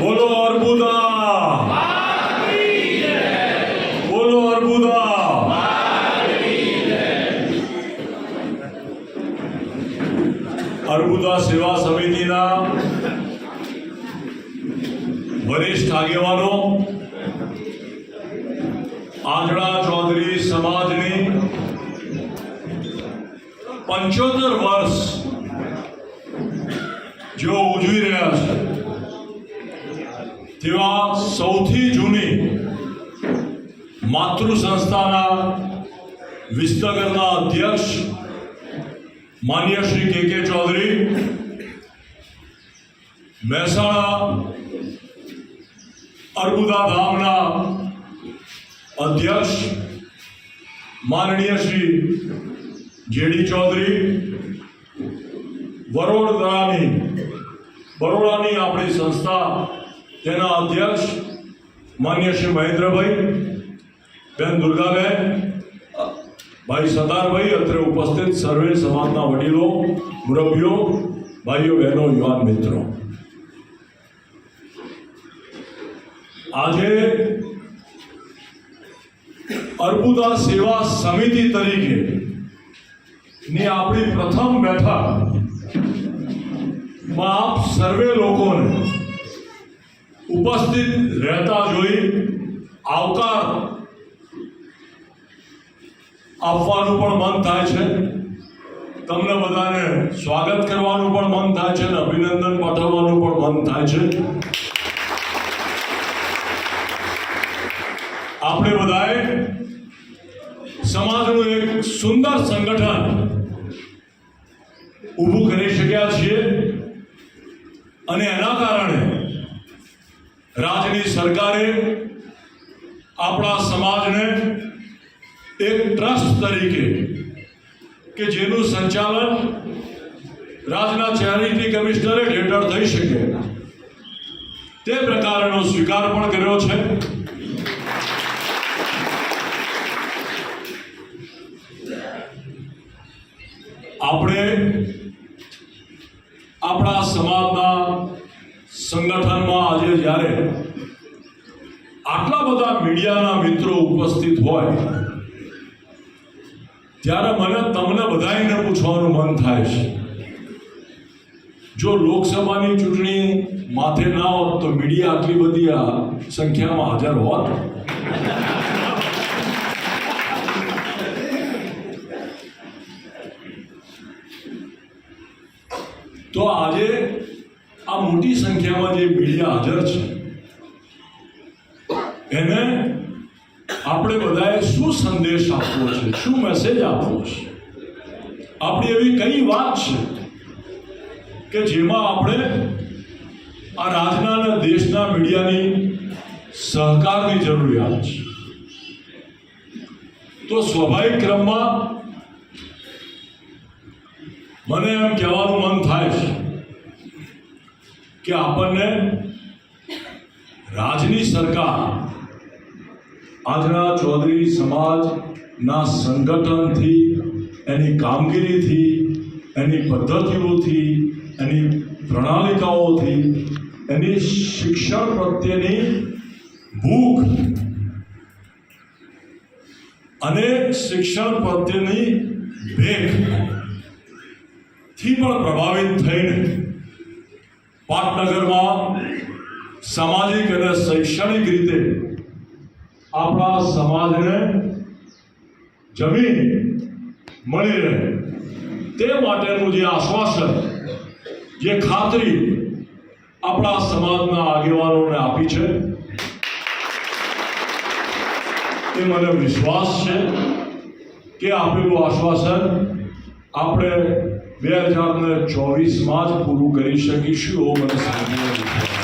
બોલો અર્બુદા. બોલો અર્બુદા. અર્બુદા સેવા સમિતિના વરિષ્ઠ આગેવાનો, આંધળા ચૌધરી સમાજની પંચોતેર વર્ષ છે તેવા સૌથી જૂની માતૃ સંસ્થાના વિસ્તગરના અધ્યક્ષ માન્ય શ્રી કે કે ચૌધરી, મહેસાણા અર્બુદા ધામના અધ્યક્ષ માનનીય શ્રી જેડી ચૌધરી વડોદરાની બરોડાની આપણી સંસ્થા તેના અધ્યક્ષ માન્ય શ્રી મહેન્દ્રભાઈ, બેન દુર્ગાબેન, ભાઈ સરદારભાઈ અત્રે ઉપસ્થિત સર્વે સમાજના વડીલો મુરબ્બીઓ ભાઈઓ, બહેનો, યુવાન મિત્રો. આજે અર્બુદા સેવા સમિતિ તરીકે ની આપણી પ્રથમ બેઠકમાં આપ સર્વે લોકોને ઉપસ્થિત રહેતા જોઈ આવકાર આપવાનું પણ મન થાય છે. તમને બધાને સ્વાગત કરવાનું પણ મન થાય છે અને અભિનંદન પાઠવવાનું પણ મન થાય છે. આપણે બધાએ સમાજનું એક સુંદર સંગઠન ઊભું કરી શક્યા છીએ અને એના કારણે રાજ્યની સરકારે આપણા સમાજને એક ટ્રસ્ટ તરીકે કે જેનું સંચાલન રાજના ચેરિટી કમિશનરેટ હેઠળ થઈ શકે. તે પ્રકારનો સ્વીકાર પણ કર્યો છે. આપણે આપણા સમાજના સંગઠનમાં આજે જ્યારે આટલા બધા મીડિયાના મિત્રો ઉપસ્થિત હોય, ત્યારે મને તમને બધાને પૂછવાનું મન થાય છે, જો લોકસભાની ચૂંટણી માથે ના હોત તો મીડિયા આટલી બધી સંખ્યામાં હાજર હોત? તો આજે આ મોટી સંખ્યામાં જે મીડિયા હાજર છે, એને આપણે બધાએ શું સંદેશ આપવો છે, શું મેસેજ આપવો છે? આપણી એવી કઈ વાત છે કે જેમાં આપણે આ રાજના અને દેશના મીડિયાની સહકારની જરૂરિયાત છે? તો સ્વાભાવિક ક્રમમાં મને એમ કહેવાનું મન થાય છે કે આપણને રાજની સરકાર, આજના ચૌધરી સમાજના સંગઠનથી, એની કામગીરીથી, એની પદ્ધતિઓથી, એની પ્રણાલિકાઓથી, એની શિક્ષણ પ્રત્યેની ભૂખ અને શિક્ષણ પ્રત્યેની ભેખથી પણ પ્રભાવિત થઈને પાટનગરમાં સામાજિક અને શૈક્ષણિક રીતે આપણા સમાજને જમીન મળી રહે. તે માટેનું જે આશ્વાસન, જે ખાતરી આપણા સમાજના આગેવાનોને આપી છે, એ મને વિશ્વાસ છે કે આપેલું આશ્વાસન આપણે બે હજાર ચોવીસમાં જ પૂરું કરી શકીશું એવો મને સાંભળ્યો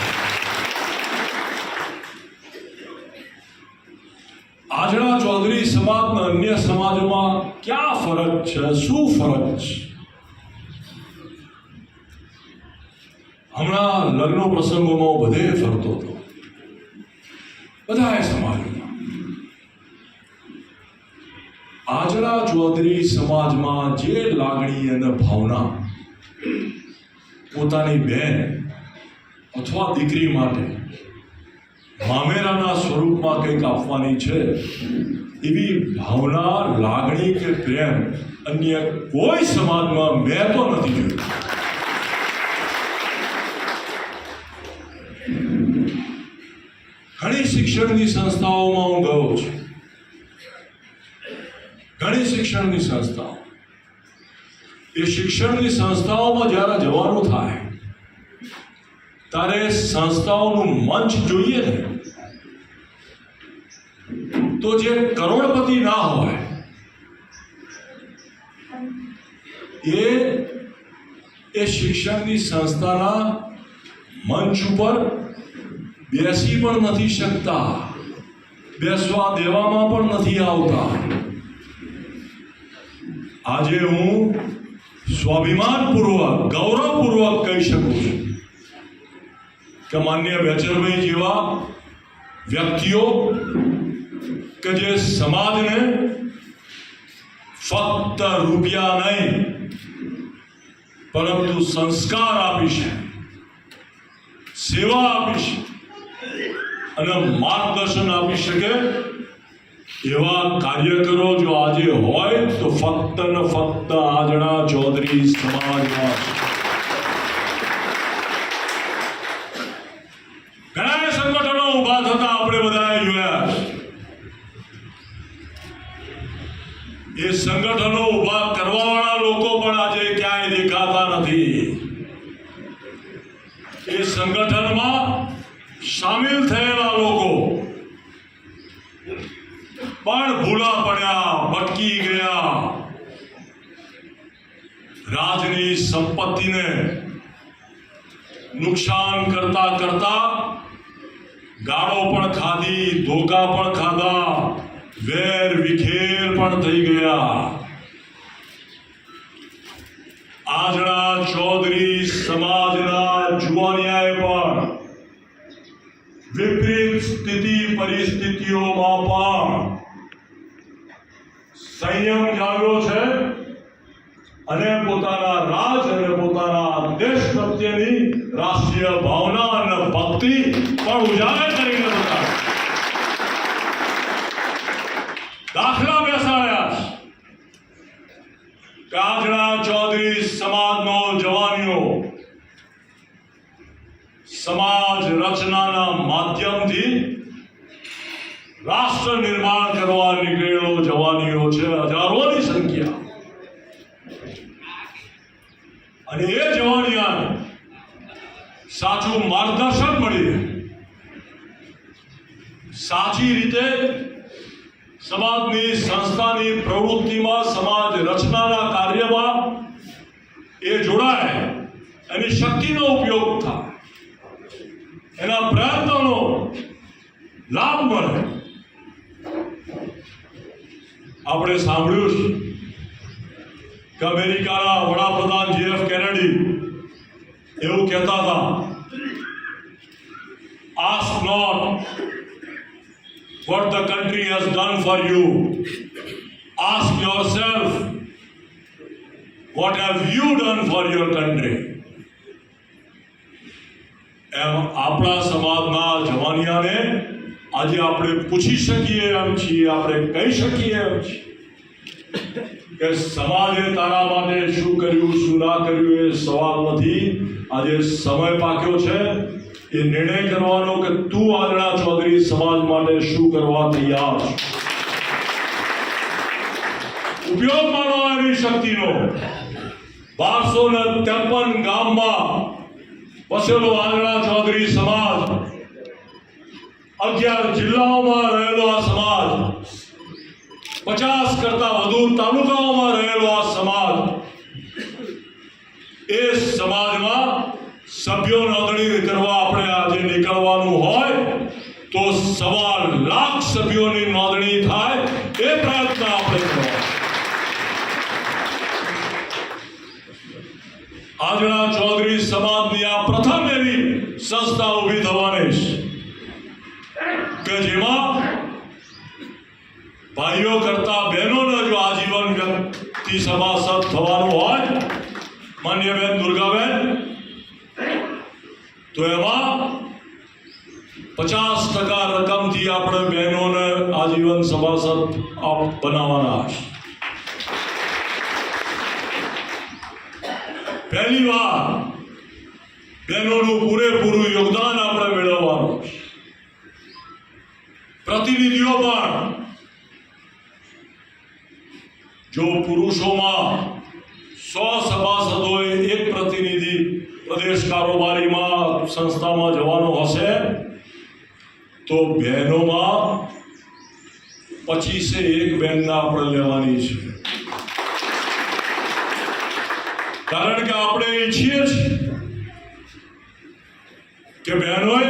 આજના ચૌધરી સમાજના અન્ય સમાજમાં ક્યાં ફરક છે? શું ફરક છે? હમણાં લગ્ન પ્રસંગોમાં બધે ફરતો હતો. બધાએ સમાજમાં આજના ચૌધરી સમાજમાં જે લાગણી અને ભાવના પોતાની બહેન અથવા દીકરી માટે મામેરાના સ્વરૂપમાં કંઈક આપવાની છે, એવી ભાવના, લાગણી કે પ્રેમ અન્ય કોઈ સમાજમાં મેં તો નથી જોયું. ઘણી શિક્ષણની સંસ્થાઓમાં હું ગયો છું. ઘણી શિક્ષણની સંસ્થાઓ. એ શિક્ષણની સંસ્થાઓમાં જ્યારે જવાનું થાય, ત્યારે સંસ્થાઓનું મંચ જોઈએ ને. તો જે કરોડપતિ ના હોય, એ એ શિક્ષણની સંસ્થાના મંચ ઉપર બેસી પણ નથી શકતા, બેસવા દેવામાં પણ નથી આવતા. આજે હું સ્વાભિમાનપૂર્વક, ગૌરવપૂર્વક કહી શકું છું કે માન્ય બેચરભાઈ જેવા વ્યક્તિઓ કે જે સમાજને ફક્ત રૂપિયા નહીં, પરંતુ સંસ્કાર આપી છે, સેવા આપી છે અને માર્ગદર્શન આપી શકે એવા કાર્યકરો જો આજે હોય તો ફક્ત ને ફક્ત આજના ચૌધરી સમાજમાં છે. ઘણા સંગઠનો ઊભા થતા આપણે બધાએ જોયા છે. એ સંગઠનો ઊભા કરવાવાળા લોકો પણ આજે ક્યાંય દેખાતા નથી એ સંગઠનમાં સામેલ થયેલા લોકો પણ ભૂલા પડ્યા ભટકી ગયા. રાજની સંપત્તિને નુકસાન કરતા કરતા ગાળો પણ ખાધી, ધોકા પણ ખાધા, વેર વિખેર પણ થઈ ગયા. આજના ચૌધરી સમાજના જુવાનિયાએ પણ વિપરીત સ્થિતિ પરિસ્થિતિઓમાં પણ સંયમ જાળવ્યો છે અને પોતાના રાજ અને પોતાના દેશ પ્રત્યેની રાષ્ટ્રીય ભાવના અને ભક્તિ પણ ઉજાગર કરીને દાખલા બેસાડ્યા કાગડા ચૌધરી સમાજનો જવાનીઓ સમાજ રચનાના માધ્યમથી રાષ્ટ્ર નિર્માણ કરવા નીકળેલો જવાનીઓ છે, હજારોની સંખ્યા. અને એ જવાનિયાને સાચું માર્ગદર્શન મળી. સાચી રીતે સમાજની, સંસ્થાની પ્રવૃત્તિમાં, સમાજ રચનાના કાર્યમાં એ જોડાય, એની શક્તિનો ઉપયોગ થાય. એના પ્રયત્નોનો લાભ મળે. આપણે સાંભળ્યું છે કે અમેરિકાના વડાપ્રધાન જેએફ કેનેડી એવું કહેતા હતા ask not what the country has done for you. Ask yourself, what have you done for your country? એમ આપણા સમાજના જવાનિયાને આજે આપણે પૂછી શકીએ એમ છીએ, આપણે કહી શકીએ એમ છીએ કે સમાજે તારા માટે શું કર્યું, શું ના કર્યું એ સવાલ નથી. આજે સમય પાક્યો છે. એ નિર્ણય કરવાનો કે તું આંગણા ચૌધરી સમાજ માટે શું કરવા તૈયાર ઉપયોગ માનો એની શક્તિનો. બારસો ને ત્રેપન ગામમાં વસેલો આંગણા ચૌધરી સમાજ અગિયાર જિલ્લાઓમાં રહેલો આ સમાજ, પચાસ કરતા વધુ તાલુકાઓમાં રહેલો આ સમાજ, એ સમાજમાં સભ્યો નોંધણી કરવા આપણે આજે નીકળવાનું હોય તો સવા લાખ સભ્યોની નોંધણી થાય એ પ્રયત્ન આપણે કરવાનો. આજના ચૌધરી સમાજની આ પ્રથમ એવી સંસ્થા ઊભી થવાની છે કે જેમાં ભાઈઓ કરતા બહેનોનો જો આજીવન વ્યક્તિ સભાસદ થવાનું હોય, માન્ય બેન દુર્ગાબેન, તો એમાં પચાસ ટકા રકમથી આપણે બહેનોને આજીવન સભાસદ બનાવવાના પહેલી વાર બહેનોનું પૂરેપૂરું યોગદાન આપણે મેળવવાનું પ્રતિનિધિઓ પણ જો પુરુષોમાં સો સભાસદોએ એક પ્રતિનિધિ પ્રદેશ કારોબારીમાં સંસ્થામાં જવાનો હશે, તો બહેનોમાં પચીસે એક બહેનના આપણે લેવાની છે. કારણ કે આપણે ઈચ્છીએ છીએ કે બહેનોએ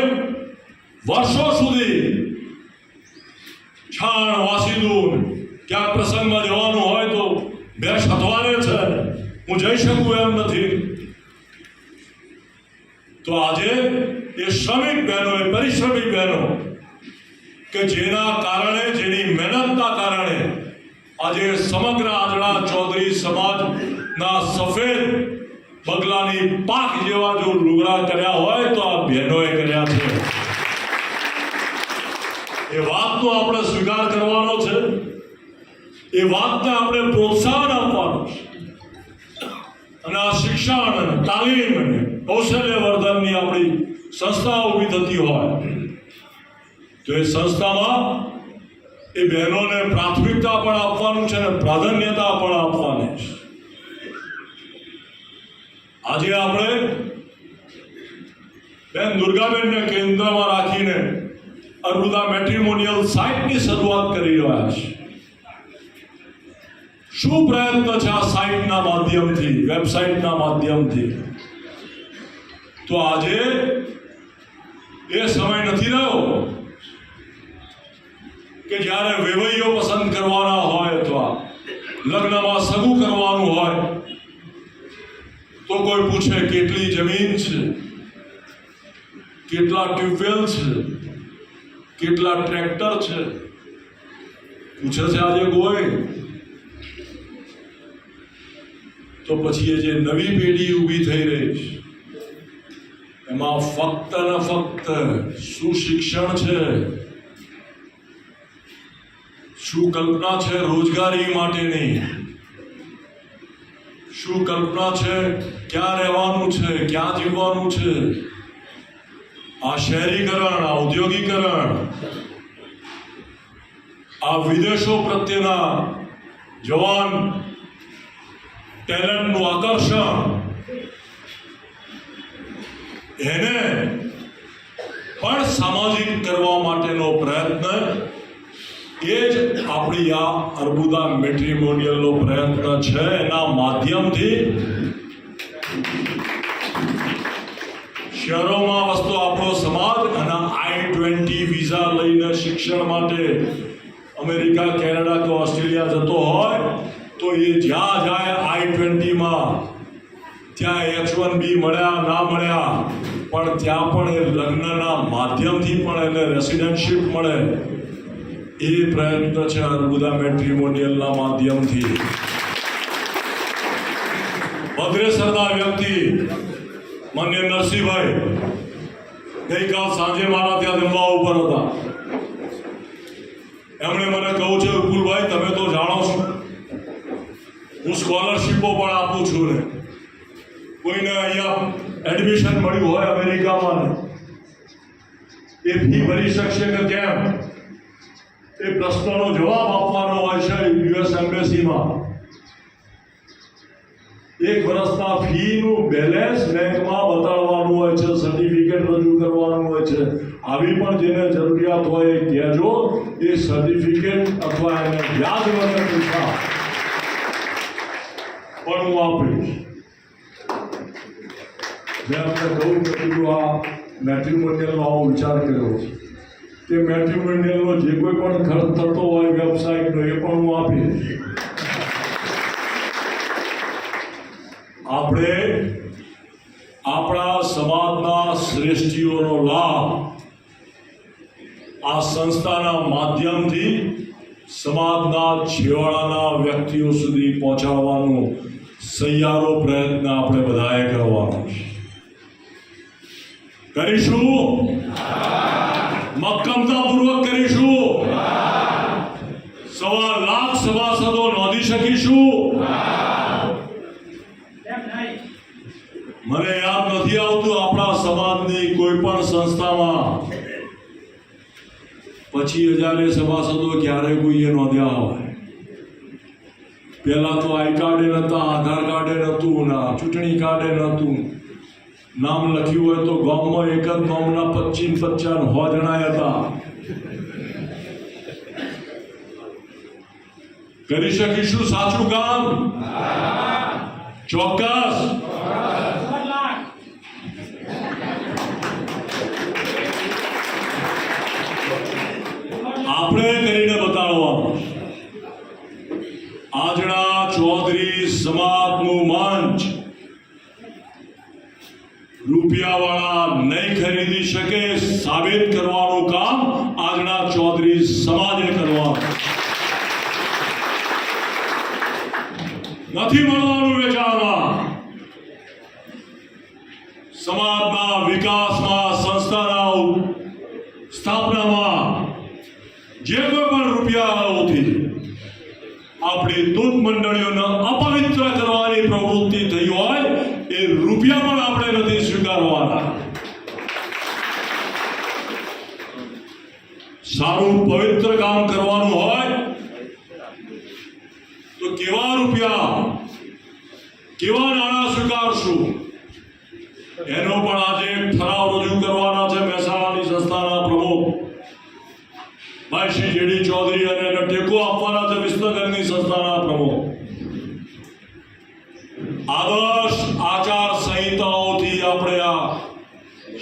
વર્ષો સુધી છાણ વાસીદું ક્યાંક પ્રસંગમાં જવાનું હોય તો બે હથવારે છે. હું જઈ શકું એમ નથી. તો આજે એ શ્રમિક બહેનો, એ પરિશ્રમી બહેનો, કે જેના કારણે, જેની મહેનતના કારણે આજે સમગ્ર આજના ચૌધરી સમાજના સફેદ બગલાની પાક જેવા જો લુગડા કર્યા હોય તો આ બહેનોએ કર્યા છે. એ વાત તો આપણે સ્વીકાર કરવાનો છે. એ વાતને આપણે પ્રોત્સાહન આપવાનું છે. અને આ શિક્ષણ અને તાલીમ અને કૌશલ્ય વર્ધનની આપણી સંસ્થા ઊભી થતી હોય. તો એ સંસ્થામાં એ બહેનોને પ્રાથમિકતા પણ આપવાનું છે અને પ્રાધાન્યતા પણ આપવાની છે. આજે આપણે બેન દુર્ગાબેનને કેન્દ્રમાં રાખીને અર્બુદા મેટ્રિમોનિયલ સાઇટની શરૂઆત કરી રહ્યા છે શું પ્રયત્ન છે આ સાઇટના માધ્યમથી, વેબસાઇટના માધ્યમથી? તો આજે એ સમય નથી રહ્યો કે જ્યારે વેવૈયો પસંદ કરવાના હોય અથવા લગ્નમાં સગું કરવાનું હોય, તો કોઈ પૂછે કેટલી જમીન છે, કેટલા ટ્યુબવેલ છે, કેટલા ટ્રેક્ટર છે? પૂછે છે આજે કોઈ? તો પછી જે નવી પેઢી ઊભી થઈ રહી એમાં ફક્ત ને ફક્ત શું શિક્ષણ છે, શું કલ્પના છે રોજગારી માટેની, શું કલ્પના છે ક્યાં રહેવાનું છે, ક્યાં જીવવાનું છે, આ શહેરીકરણ, આ ઔદ્યોગિકરણ, આ વિદેશો પ્રત્યેના જવાન ટેલેન્ટનું આકર્ષણ. એને પણ સામાજિક કરવા માટેનો પ્રયત્ન એ જ આપણી આ અર્બુદા મેટ્રિમોનિયલનો પ્રયત્ન છે. એના માધ્યમથી શહેરોમાં વસતો આપણો સમાજ અને આઈ ટ્વેન્ટી વિઝા લઈને શિક્ષણ માટે અમેરિકા, કેનેડા કે ઓસ્ટ્રેલિયા જતો હોય તો એ જ્યાં જાય આઈ ટ્વેન્ટીમાં ત્યાં એચ વન બી મળ્યા, ના મળ્યા. પણ ત્યાં પણ એ લગ્નના માધ્યમથી પણ એને રેસિડેન્ટશીપ મળે. એ પ્રયત્ન છે અર્બુદા મેટ્રિમોનિયલના માધ્યમથી. ભદ્રેસરના વ્યક્તિ, માન્ય નરસિંહભાઈ, ગઈકાલ સાંજે મારા ત્યાં જમવા ઉપર હતા. એમણે મને કહું છે, વિપુલભાઈ, તમે તો જાણો છો. હું સ્કોલરશીપો પણ આપું છું ને. કોઈને અહીંયા એડમિશન મળ્યું હોય અમેરિકામાં એ ફી ભરી શકશે કે કેમ? એ પ્રશ્નનો જવાબ આપવાનો હોય છે યુએસ એમ્બેસીમાં એક વર્ષના ફીનું બેલેન્સ બેંકમાં બતાડવાનું હોય છે સર્ટિફિકેટ રજૂ કરવાનું હોય છે. આવી પણ જેને જરૂરિયાત હોય એ કહેજો, એ સર્ટિફિકેટ અથવા એને વ્યાજ વગર પૈસા હું આપીશ મેં આપણે કહું કે આ મેટ્રિમોનિયલનો આવો વિચાર કર્યો છે કે મેટ્રિમોનિયલનો જે કોઈ પણ ખર્ચ થતો હોય વેબસાઇટનો એ પણ હું આપીશ આપણે આપણા સમાજના શ્રેષ્ઠીઓનો લાભ આ સંસ્થાના માધ્યમથી સમાજના છેવાડાના વ્યક્તિઓ સુધી પહોંચાડવાનો સહિયારો પ્રયત્ન આપણે બધાએ કરવાનો કરીશું? મક્કમતાપૂર્વક કરીશું? સવા લાખ સભાસદો નોંધી શકીશું? મને યાદ નથી આવતું આપણા સમાજની કોઈ પણ સંસ્થામાં. પછી હજારે સભાસદો ક્યારે કોઈએ નોંધ્યા હોય. પહેલા તો આઈ કાર્ડે નહોતા આધાર કાર્ડે નહોતું ના ચૂંટણી કાર્ડે નહોતું નામ લખ્યું હોય તો ગામમાં એક જ ગામના પચીસ પચાસ હો જણાય હતા. કરી શકીશું સાચું કામ? ચોક્કસ. રૂપિયાવાળા નહીં ખરીદી શકે સાબિત કરવાનું કામ આજના ચૌધરી સમાજે કરવાનું. નથી મળવાનું વેચાણમાં. સમાજના વિકાસમાં, સંસ્થાના સ્થાપનામાં જે કોઈ પણ રૂપિયાઓથી આપણી દૂધ મંડળીઓને અપવિત્ર કરવાની પ્રવૃત્તિ થઈ હોય એ રૂપિયા પણ આપણે નથી સ્વીકારવાના સારું પવિત્ર કામ કરવાનું હોય, તો કેવા રૂપિયા? કેવા નાણાં સ્વીકારશું? એનો પણ આજે ઠરાવ રજૂ કરવાના છે મહેસાણાની સંસ્થાના પ્રમુખ, ભાઈ શ્રી જેડી ચૌધરી અને એને ટેકો આપવાના છે વિસનગરની સંસ્થાના પ્રમુખ. આદર્શ આચાર સંહિતાઓથી આપણે આ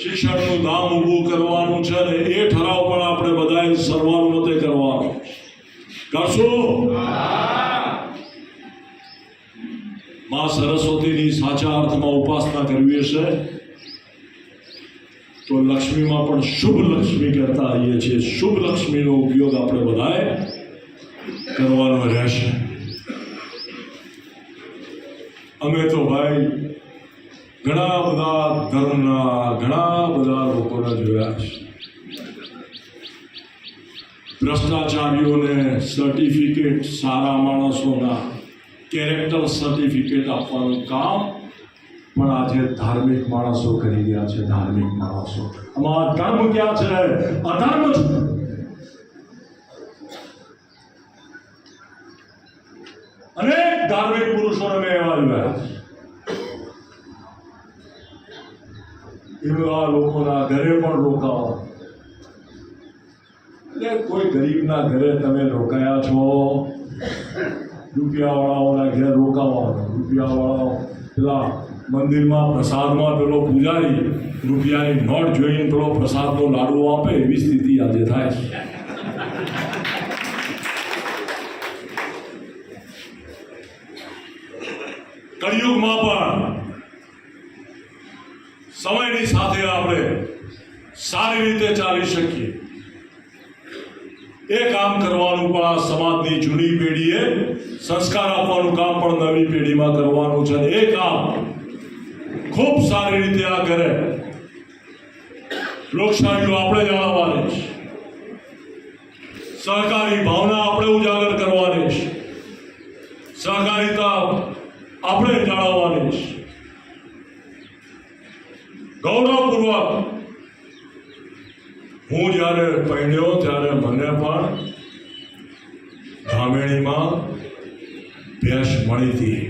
શિક્ષણનું ધામ ઊભું કરવાનું છે અને એ ઠરાવ પણ આપણે બધાએ સર્વાનુમતે કરવાનો કરશું? માં સરસ્વતીની સાચા અર્થમાં ઉપાસના કરવી હશે, તો લક્ષ્મીમાં પણ શુભ લક્ષ્મી કરતા આવીએ છીએ. શુભ લક્ષ્મીનો ઉપયોગ આપણે બધાએ કરવાનો રહેશે. અમે તો ભાઈ ઘણા બધા ધર્મના ઘણા બધા લોકોને જોયા છે. ભ્રષ્ટાચારીઓને સર્ટિફિકેટ સારા માણસોના કેરેક્ટર સર્ટિફિકેટ આપવાનું કામ. પણ આજે ધાર્મિક માણસો કરી રહ્યા છે, ધાર્મિક માણસો. અમારા ધર્મ ક્યાં છે? અધર્મ છે. અનેક ધાર્મિક પુરુષોને મેં એવા જોયા એવા લોકોના ઘરે પણ રોકાવા. એટલે કોઈ ગરીબના ઘરે તમે રોકાયા છો? રૂપિયાવાળાઓના ઘેર રોકાવાનો રૂપિયાવાળાઓ પેલા મંદિરમાં પ્રસાદમાં પેલો પૂજારી રૂપિયાની નોટ જોઈને પેલો પ્રસાદનો લાડુ આપે, એવી સ્થિતિ આજે થાય છે. કળિયુગમાં પણ સમયની સાથે આપણે સારી રીતે ચાલી શકીએ. એ કામ કરવાનું પણ આ સમાજની જૂની પેઢીએ સંસ્કાર આપવાનું કામ પણ નવી પેઢીમાં કરવાનું છે એ કામ ખૂબ સારી રીતે આ કરે લોકશાહીઓ આપણે જણાવવાની છે. સહકારી ભાવના આપણે ઉજાગર કરવાની છે. સહકારિતા આપણે જાળવવાની છે. ગૌરવપૂર્વક હું જ્યારે પહેણ્યો પણ ધામેણીમાં ભેંસ મળી હતી.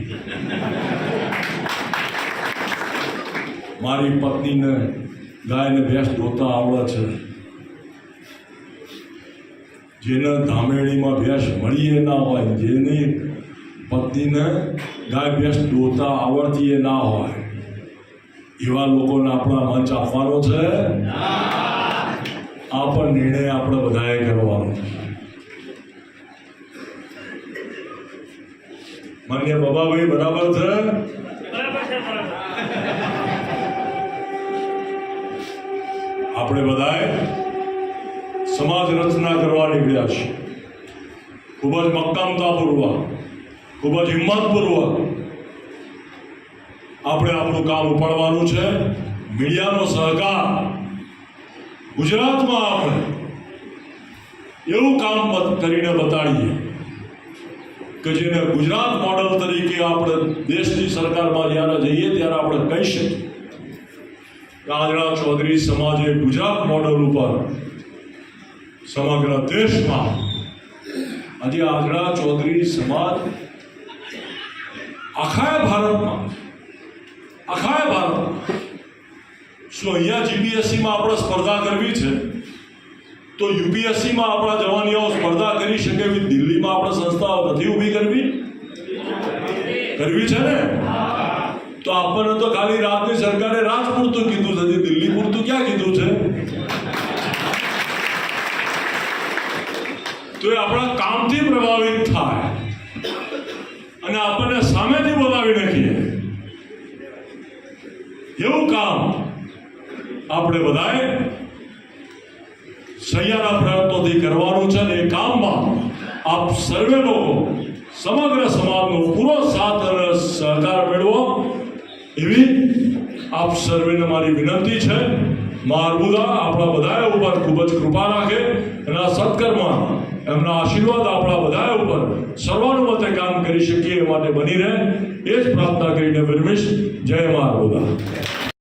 મારી પત્નીને ગાયને ભેંસ ધોતા આવડે છે. જેને ધામેણીમાં ભેંસ મળીએ ના હોય, જેની પત્નીને ગાય ભેંસ ધોતા આવડતી એ ના હોય. એવા લોકોને આપણા મંચ આપવાનો છે. આ પણ નિર્ણય આપણે બધાએ કરવાનો છે. માન્ય બાબાભાઈ, બરાબર છે? આપણે બધાએ સમાજ રચના કરવા નીકળ્યા છીએ. ખૂબ જ મક્કામતાપૂર્વક, ખૂબ જ હિંમતપૂર્વક આપણે આપણું કામ ઉપાડવાનું છે. મીડિયાનો સહકાર ગુજરાતમાં આપણે એવું કામ કરીને બતાડીએ કે જેને ગુજરાત મોડલ તરીકે આપણે દેશની સરકારમાં જ્યારે જઈએ ત્યારે આપણે કહી શકીએ. કે આંધળા ચૌધરી સમાજે ગુજરાત મોડલ ઉપર સમગ્ર દેશમાં આજે આંધળા ચૌધરી સમાજ આખા ભારતમાં આખા ભારતમાં શું અહીંયા જીપીએસસીમાં આપણે સ્પર્ધા કરવી છે? તો યુપીએસસીમાં આપણા જવાનીઓ સ્પર્ધા કરી શકે એવી દિલ્હીમાં આપણે સંસ્થાઓ નથી ઊભી કરવી? કરવી છે ને? તો આપણને તો ખાલી રાજની સરકારે રાજ પૂરતું કીધું છે દિલ્હી પૂરતું ક્યાં કીધું છે? તો એ આપણા કામથી પ્રભાવિત થાય. અને આપણને સામેથી બોલાવી નાખીએ. એવું કામ આપણે બધાએ સહિયારા પ્રયત્નોથી કરવાનું છે અને એ કામમાં આપ સર્વે લોકો સમગ્ર સમાજનો પૂરો સાથ અને સહકાર મેળવો. એવી આપ સર્વેને મારી વિનંતી છે. મારબુદા આપણા બધા ઉપર ખૂબ જ કૃપા રાખે અને આ સત્કર્મમાં એમના આશીર્વાદ આપણા બધા ઉપર સર્વાનુમતે કામ કરી શકીએ એ માટે બની રહે. એ જ પ્રાર્થના કરીને વિરમીશ જય મારબુદા